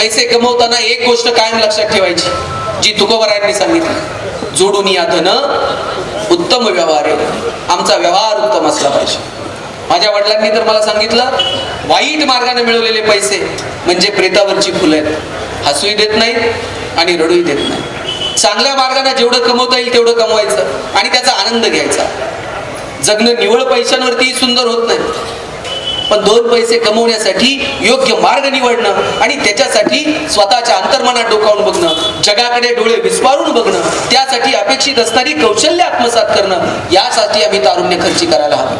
पैसे कमवताना एक गोष्ट कायम लक्षात ठेवायची जी तुकोबरायांनी सांगितली. जोडून या धन उत्तम व्यवहार आहे. आमचा व्यवहार उत्तम असला पाहिजे. माझ्या वडिलांनी तर मला सांगितलं वाईट मार्गाने मिळवलेले पैसे म्हणजे प्रेतावरची फुलं आहेत. हसूही देत नाहीत आणि रडूही देत नाही चांगल्या मार्गाने जेवढं कमवता येईल तेवढं कमवायचं आणि त्याचा आनंद घ्यायचा. जगणं निवळ पैशांवरतीही सुंदर होत नाही. पण दोन पैसे कमवण्यासाठी योग्य मार्ग निवडणं आणि त्याच्यासाठी स्वतःच्या अंतर्मनात डोकावून बघणं जगाकडे डोळे विस्पारून बघणं त्यासाठी अपेक्षित असणारी कौशल्य आत्मसात करणं यासाठी आम्ही तारुण्य खर्ची करायला हवं.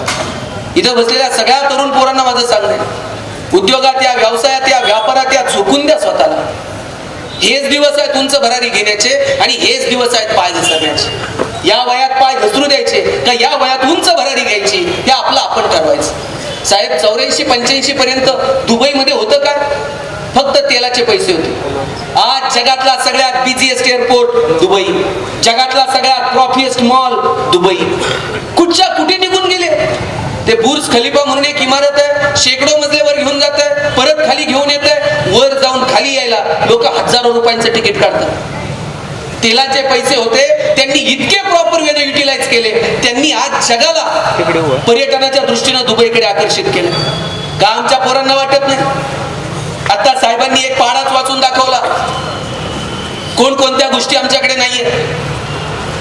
इथं बसलेल्या सगळ्या तरुण पोरांना माझं सांगणं आहे. उद्योगात या व्यवसायात या व्यापारात या झोकून द्या स्वतःला. हेच दिवस आहेत उंच भरारी घेण्याचे आणि हेच दिवस आहेत पाय घसरण्याचे. या वयात पाय घसरू द्यायचे का या वयात उंच भरारी घ्यायची हे आपलं आपण ठरवायचं. साहेब चौऱ्याऐंशी पंच्याऐंशी पर्यंत दुबईमध्ये होतं काय फक्त तेलाचे पैसे होते. आज जगातला सगळ्यात बिझिएस्ट एअरपोर्ट दुबई. जगातला सगळ्यात प्रॉफिएस्ट मॉल दुबई. कुठच्या कुठे निघून गेले? ते बुर्ज खलिफा म्हणून एक इमारत आहे शेकडो मजल्यावर घेऊन जात आहे परत खाली घेऊन येत आहे वर जाऊन खाली यायला लोक हजारो रुपयांचं तिकीट काढतात. तेलाचे पैसे होते त्यांनी इतके प्रॉपर वेने युटिलाइज केले. त्यांनी आज जगाला पर्यटनाच्या दृष्टीनं दुबईकडे आकर्षित केलं. का आमच्या पोरांना वाटत नाही. आता साहेबांनी एक पाडाच वाचून दाखवला. कोणकोणत्या गोष्टी आमच्याकडे नाहीये.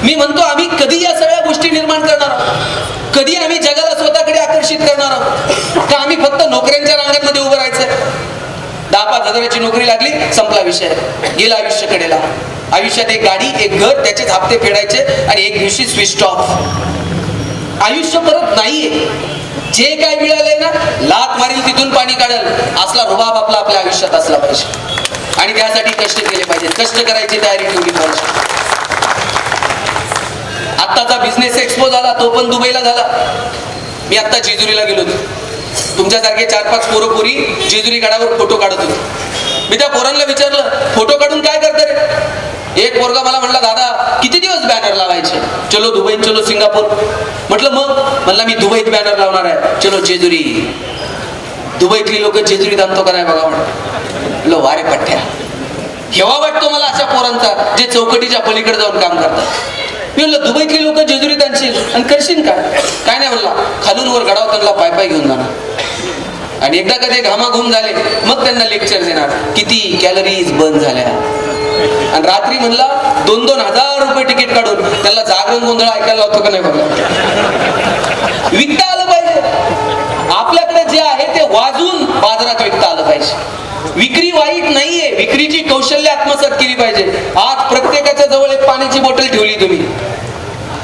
मी म्हणतो आम्ही कधी या सगळ्या गोष्टी निर्माण करणार आहोत. कधी आम्ही जगाला स्वतःकडे आकर्षित करणार आहोत. का आम्ही फक्त नोकऱ्यांच्या रांगांमध्ये उभं राहायचंय दहा पाच हजाराची नोकरी लागली संपला विषय. गेला आयुष्य कडेला. आयुष्यात एक गाडी एक घर त्याचेच हप्ते फेडायचे आणि एक दिवशी स्विच ऑफ आयुष्य परत नाहीये. जे काय मिळालंय ना लात मारील तिथून पाणी काढल. असला रुबाब आपला आपल्या आयुष्यात असला पाहिजे. आणि त्यासाठी कष्ट केले पाहिजे कष्ट करायची तयारी ठेवली पाहिजे. आत्ताचा बिझनेस एक्सपो झाला तो पण दुबईला झाला. मी आत्ता जेजुरीला गेलो होतो. तुमच्यासारखे चार पाच पोरं पोरी जेजुरी गडावर फोटो काढत होते. मी त्या पोरांना विचारलं फोटो काढून काय एक पोरगा मला म्हणला दादा किती दिवस बॅनर लावायचे? चलो दुबई चलो सिंगापूर. म्हटलं मग? म्हणला मी दुबईत बॅनर लावणार आहे. चलो जेजुरी. दुबईतली लोक जेजुरीत आणतो का नाही बघा म्हणलं वारे पठ्ठ्या हेवा वाटतो मला अशा पोरांचा जे चौकटीच्या पलीकडे जाऊन काम करतात. मी म्हणलं दुबईतली लोक जेजुरीत आणशील आणि करशील काय? काय नाही म्हणला खालून वर गडाव त्यांना पाय पाय घेऊन जाणार. आणि एकदा कधी घामाघूम झाले मग त्यांना लेक्चर देणार. किती कॅलरीज बंद झाल्या. आणि रात्री म्हणला दोन दोन हजार रुपये तिकीट काढून त्याला जागरण गोंधळ ऐकायला होतो का नाही बघा विकता आलं पाहिजे. आपल्याकडे जे आहे ते वाजून बाजारात विकता आलं पाहिजे. विक्री वाईट नाहीये. विक्रीची कौशल्य आत्मसात केली पाहिजे. आज प्रत्येकाच्या जवळ एक पाण्याची बॉटल ठेवली तुम्ही.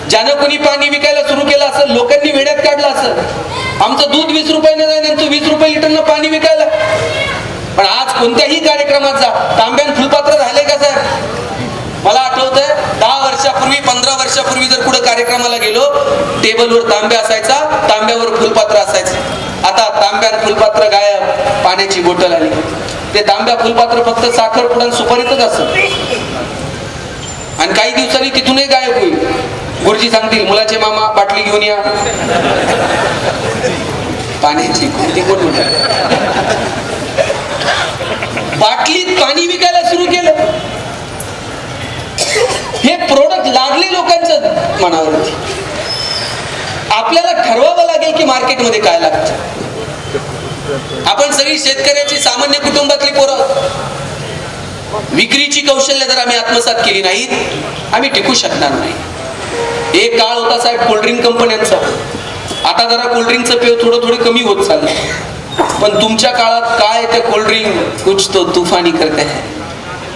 ज्यानं कोणी पाणी विकायला सुरू केलं असेल लोकांनी वेड्यात काढलं असेल आमचं दूध वीस रुपयानं जाईल आणि तू वीस रुपये लिटरनं पाणी विकायला. पण आज कोणत्याही कार्यक्रमात जा. तांब्यान फुलपात्र झाले का साहेब मला आठवतंय दहा वर्षापूर्वी पंधरा वर्षापूर्वी जर कुठं कार्यक्रमाला गेलो टेबलवर तांब्या असायचा तांब्यावर फुलपात्र असायचं. आता तांब्यात फुलपात्र गायब पाण्याची बोटल आली. ते तांब्या फुलपात्र फक्त साखर पुढं सुपारीतच असत. आणि काही दिवसांनी तिथूनही गायब होईल. गुरुजी सांगतील मुलाचे मामा बाटली घेऊन या. पाण्याची कोणती कोण म्हणतात बाटलीत पाणी विकायला सुरू केलं लागले लोकांचं मनावरती. आपल्याला ठरवावं लागेल की मार्केटमध्ये काय लागतं. आपण सगळी शेतकऱ्याची सामान्य कुटुंबातली पोरं. विक्रीची कौशल्य जर आम्ही आत्मसात केली नाहीत आम्ही टिकू शकणार नाही. एक काळ होता साहेब कोल्ड्रिंक कंपन्यांचा. आता जरा कोल्ड्रिंकचं पेव थोडं थोडं कमी होत चाललं पण तुमच्या काळात काय ते कोल्ड्रिंक कुछ तो तुफानी करते हैं.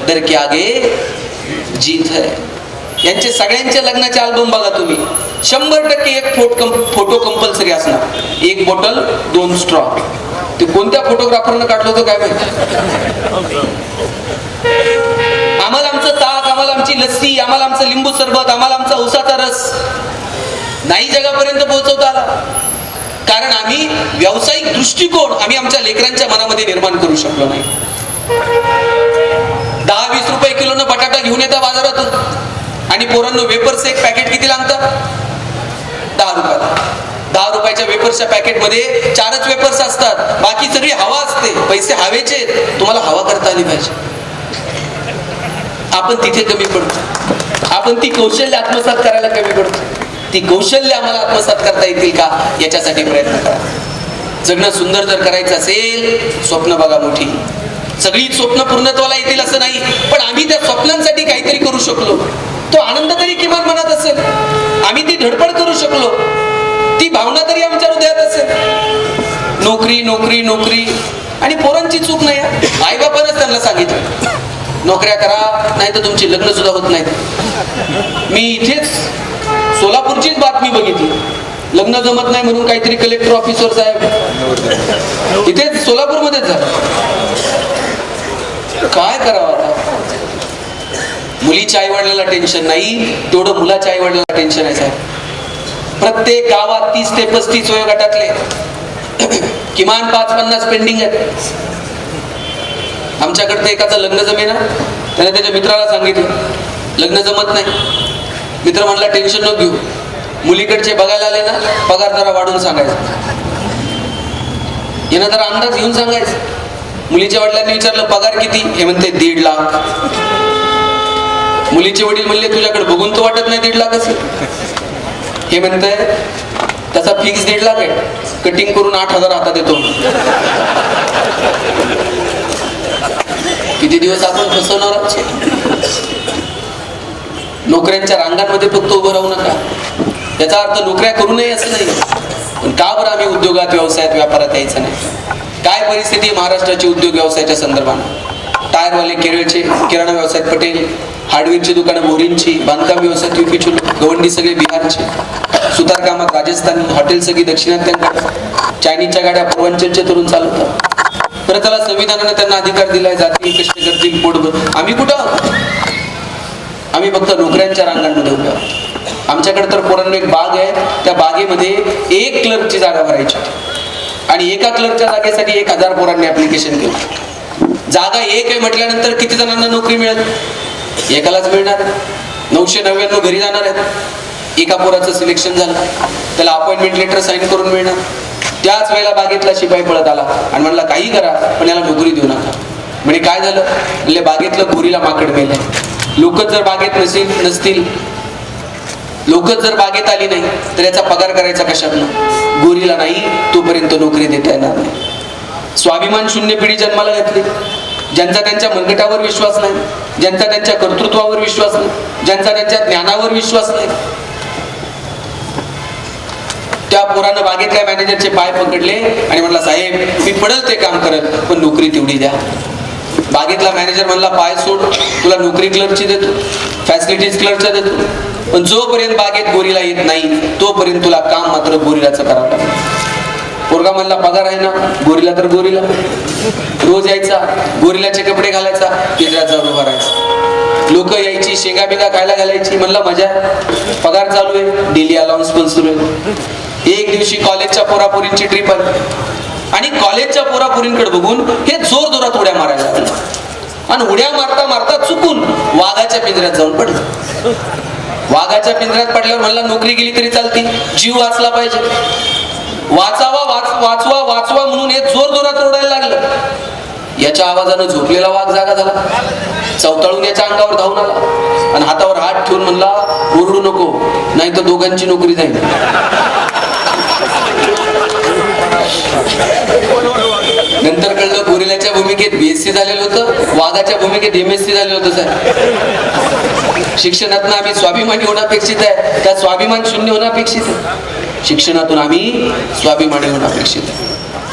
दर के आगे जीत है. यांचे सगळ्यांचे लग्नाचे अल्बम बघा तुम्ही. शंभर टक्के एक फोट फोटो कंपल्सरी असणार. एक बॉटल दोन स्ट्रॉ ते कोणत्या फोटोग्राफरनं काढलं होतं काय माहिती? आम्हाला आमचं ताक आम्हाला आमची लस्सी आम्हाला आमचं लिंबू सरबत आम्हाला आमचा उसाचा रस. नाही जगापर्यंत पोहोचवता आला. कारण आम्ही व्यावसायिक दृष्टिकोन आम्ही आमच्या लेकरांच्या मनामध्ये निर्माण करू शकलो नाही. दहा वीस रुपये किलोनं बटाटा घेऊन येता बाजारातून. आणि पोरांनो वेपर्स एक पॅकेट किती लागतं दहा रुपयात दहा रुपयाच्या वेपर्सच्या पॅकेटमध्ये चारच वेपर्स असतात. बाकी सगळी हवा असते. पैसे हवेचे तुम्हाला हवा करता आली पाहिजे. आपण तिथे कमी पडतो. आपण ती कौशल्य आत्मसात करायला कमी पडतो. ती कौशल्य आम्हाला आत्मसात करता येतील का? याच्यासाठी प्रयत्न करा. जगणं सुंदर जर करायचं असेल स्वप्न बघा मोठी. सगळी स्वप्न पूर्णत्वाला येतील असं नाही. पण आम्ही त्या स्वप्नांसाठी काहीतरी करू शकलो. तो आनंद तरी किमान मनात असेल. आम्ही ती धडपड करू शकलो. ती भावना तरी आमच्या हृदयात असेल. नोकरी नोकरी नोकरी. आणि पोरांची चूक नाही आई बापानच त्यांना सांगितलं. नोकऱ्या करा नाही तर तुमची लग्न सुद्धा होत नाहीत. मी इथेच सोलापूरचीच बातमी बघितली. लग्न जमत नाही म्हणून काहीतरी कलेक्टर ऑफिसर साहेब इथेच सोलापूरमध्येच झालं. काय करावं आता? मुलीच्या आई वडिलांना टेन्शन नाही. तेवढं मुलाच्या आई वडिलांना टेन्शन आहे साहेब. प्रत्येक गावात तीस ते पस्तीस वयोगटातले. किमान पाच पन्नास पेंडिंग आहेत. आमच्याकडे तर एकाचं लग्न जमेना. त्याने त्याच्या मित्राला सांगितलं. लग्न जमत नाही. मित्र म्हणला टेन्शन न घेऊ. मुलीकडचे बघायला आले ना पगार जरा वाढून सांगायचं. यानं जरा अंदाज घेऊन सांगायचं. मुलीच्या वडिलांनी विचारलं पगार किती? हे म्हणते दीड लाख. मुलीचे वडील म्हणले तुझ्याकडे बघून तो वाटत नाही दीड लाख असेल. हे म्हणतंय त्याचा फिक्स दीड लाख आहे. कटिंग करून आठ हजार हातात येतो. किती दिवस आपण फसवणार नोकऱ्यांच्या रांगांमध्ये फक्त उभं राहू नका. याचा अर्थ नोकऱ्या करू नये असं नाही. पण का बरं आम्ही उद्योगात व्यवसायात व्यापारात यायचं नाही? काय परिस्थिती महाराष्ट्राची उद्योग व्यवसायाच्या संदर्भात टायरवाले केरळचे किराणा व्यवसायात पटेल हार्डवेअरची दुकानं मोरींची बांधकाम व्यवसाय युपी गवंडी सगळे बिहारचे. सुतारकामात राजस्थान हॉटेल सगळी दक्षिणात्यांकडे चायनीजच्या गाड्या पूर्वांचलच्या तरुण चालवतात. बरं त्याला संविधानाने त्यांना अधिकार दिलाय जाती कष्ट करतील पोटभर आम्ही कुठं आहोत? आम्ही फक्त नोकऱ्यांच्या रांगांमध्ये उभे आहोत. आमच्याकडे तर पोरांना एक बाग आहे. त्या बागेमध्ये एक क्लर्कची जागा भरायची आणि एका क्लर्कच्या जागेसाठी एक हजार पोरांनी ऍप्लिकेशन केलं. जागा एक आहे म्हटल्यानंतर किती जणांना नोकरी मिळेल? एकालाच मिळणार. नऊशे नव्याण्णव घरी जाणार आहेत. एका पोराचं सिलेक्शन झालं. त्याला अपॉइंटमेंट लेटर साईन करून मिळणार. त्याच वेळेला बागेतला शिपाई पळत आला. आणि म्हणला काही करा पण याला नोकरी देऊ नका. म्हणजे काय झालं? म्हणजे बागेतलं गोरीला माकड मेले लोक जर बागेत नसेल नसतील लोक जर बागेत आली नाही तर याचा पगार करायचा कशातनं? गोरीला नाही तोपर्यंत नोकरी देता येणार नाही. स्वाभिमान शून्य पिढी जन्माला घातली. ज्यांचा त्यांच्या मनगटावर विश्वास नाही ज्यांचा त्यांच्या कर्तृत्वावर विश्वास नाही ज्यांचा त्यांच्या ज्ञानावर विश्वास नाही. त्या पोरानं बागेतल्या मॅनेजरचे पाय पकडले आणि म्हणला साहेब मी पडल ते काम करत पण नोकरी तेवढी द्या. बागेतला मॅनेजर म्हणला पाय सोड तुला नोकरी क्लर्कची देतो फॅसिलिटीज क्लर्कच्या देतो पण जोपर्यंत बागेत गोरीला येत नाही तोपर्यंत तुला काम मात्र गोरीलाचं करावं लागतं. पोरगा म्हणला पगार आहे ना गोरीला तर गोरीला. रोज यायचा गोरीलाचे कपडे घालायचा पिंजऱ्यात जाऊन उभा राहायचा. लोक यायची शेंगा बिंगा खायला घालायची म्हणला मजा पगार चालू आहे डेली अलाउन्स पण सुरू आहे. एक दिवशी कॉलेजच्या पोरापुरींची ट्रिप आली. आणि कॉलेजच्या पोरापुरींकडे बघून हे जोर जोरात उड्या मारायला लागले. आणि उड्या मारता मारता चुकून वाघाच्या पिंजऱ्यात जाऊन पडलं. वाघाच्या पिंजऱ्यात पडल्यावर म्हणला नोकरी गेली तरी चालती जीव वाचला पाहिजे. वाचावा वाचवा वाचवा म्हणून हे जोर जोरात ओरडायला लागलं. याच्या आवाजानं झोपलेला वाघ जागा झाला. चवताळून याच्या अंगावर धावून आला. आणि हातावर हात ठेवून म्हणला ओरडू नको नाही तर दोघांची नोकरी जाईल. नंतर कळलं गोरिल्याच्या भूमिकेत बीएससी झालेलं होतं. वाघाच्या भूमिकेत एमएससी झालेलं होतं सर शिक्षणातून आम्ही स्वाभिमानी होणं अपेक्षित आहे. त्या स्वाभिमान शून्य होणं अपेक्षित आहे. शिक्षणातून आम्ही स्वाभिमानी होणं अपेक्षित आहे.